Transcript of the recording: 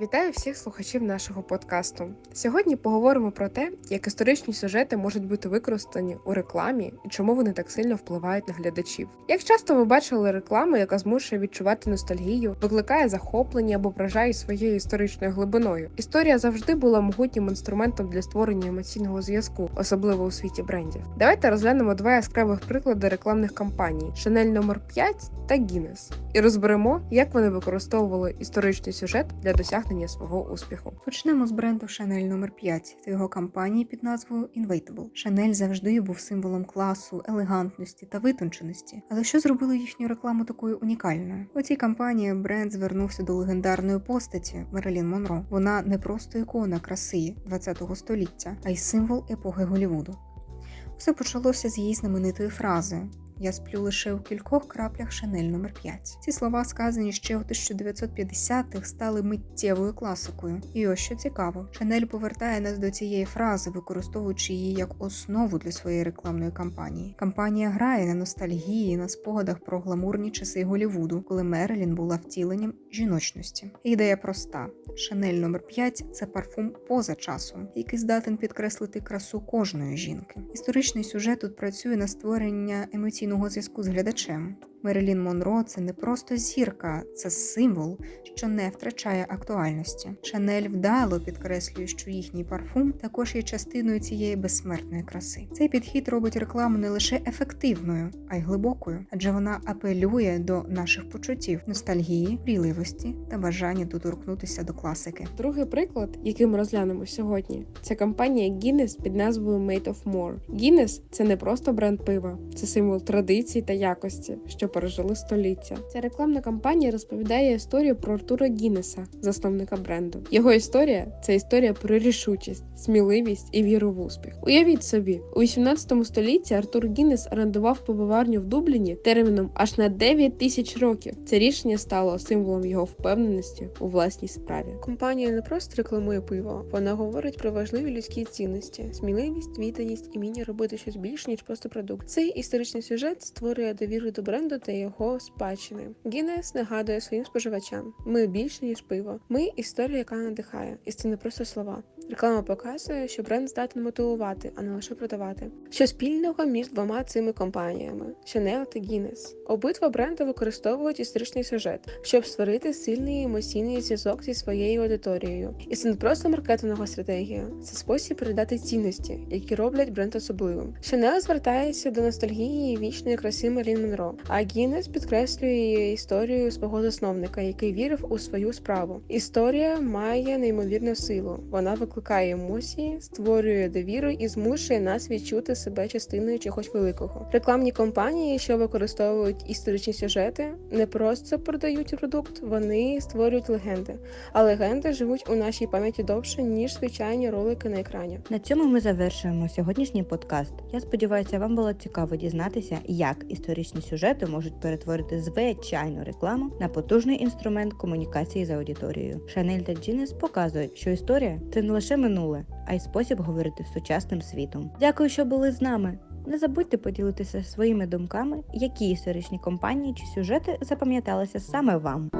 Вітаю всіх слухачів нашого подкасту. Сьогодні поговоримо про те, як історичні сюжети можуть бути використані у рекламі і чому вони так сильно впливають на глядачів. Як часто ви бачили рекламу, яка змушує відчувати ностальгію, викликає захоплення або вражає своєю історичною глибиною. Історія завжди була могутнім інструментом для створення емоційного зв'язку, особливо у світі брендів. Давайте розглянемо два яскравих приклади рекламних кампаній: Chanel номер 5 та Guinness. І розберемо, як вони використовували історичний сюжет для досягнення свого успіху. Почнемо з бренду Chanel номер 5 та його кампанії під назвою Inevitable. Chanel завжди був символом класу, елегантності та витонченості. Але що зробило їхню рекламу такою унікальною? У цій кампанії бренд звернувся до легендарної постаті Мерлін Монро. Вона не просто ікона краси ХХ століття, а й символ епохи Голлівуду. Все почалося з її знаменитої фрази. Я сплю лише у кількох краплях Шанель номер 5 Ці слова, сказані ще у 1950-х, стали миттєвою класикою. І ось що цікаво, Шанель повертає нас до цієї фрази, використовуючи її як основу для своєї рекламної кампанії. Кампанія грає на ностальгії, на спогадах про гламурні часи Голлівуду, коли Мерлін була втіленням жіночності. Ідея проста: Шанель номер 5 це парфум поза часом, який здатен підкреслити красу кожної жінки. Історичний сюжет тут працює на створення емоційного зв'язку з глядачем. Мерилін Монро це не просто зірка, це символ, що не втрачає актуальності. Шанель вдало підкреслює, що їхній парфум також є частиною цієї безсмертної краси. Цей підхід робить рекламу не лише ефективною, а й глибокою, адже вона апелює до наших почуттів, ностальгії, пріливості та бажання доторкнутися до класики. Другий приклад, який ми розглянемо сьогодні, це компанія Guinness під назвою Made of More. Guinness – це не просто бренд пива, це символ традицій та якості, що пережили століття. Ця рекламна кампанія розповідає історію про Артура Гіннеса, засновника бренду. Його історія це історія про рішучість, сміливість і віру в успіх. Уявіть собі, у 18 столітті Артур Гіннес орендував пивоварню в Дубліні терміном аж на 9 тисяч років. Це рішення стало символом його впевненості у власній справі. Компанія не просто рекламує пиво, вона говорить про важливі людські цінності, сміливість, відданість і вміння робити щось більше, ніж просто продукт. Цей історичний сюжет створює довіру до бренду та його спадщини. Гіннес нагадує своїм споживачам: ми більше ніж пиво. Ми історія, яка надихає, і це не просто слова. Реклама показує, що бренд здатен мотивувати, а не лише продавати. Що спільного між двома цими компаніями Chanel та Guinness. Обидва бренди використовують історичний сюжет, щоб створити сильний емоційний зв'язок зі своєю аудиторією. І це не просто маркетингова стратегія, це спосіб передати цінності, які роблять бренд особливим. Chanel звертається до ностальгії і вічної краси Мерлін Монро, а Guinness підкреслює історію свого засновника, який вірив у свою справу. Історія має неймовірну силу. Вона викликає емоції, створює довіру і змушує нас відчути себе частиною чогось великого. Рекламні компанії, що використовують історичні сюжети, не просто продають продукт, вони створюють легенди. А легенди живуть у нашій пам'яті довше ніж звичайні ролики на екрані. На цьому ми завершуємо сьогоднішній подкаст. Я сподіваюся, вам було цікаво дізнатися, як історичні сюжети можуть перетворити звичайну рекламу на потужний інструмент комунікації з аудиторією. Шанель та Джінес показують, що історія це не лише минуле, а й спосіб говорити з сучасним світом. Дякую, що були з нами. Не забудьте поділитися своїми думками, які історичні компанії чи сюжети запам'яталися саме вам.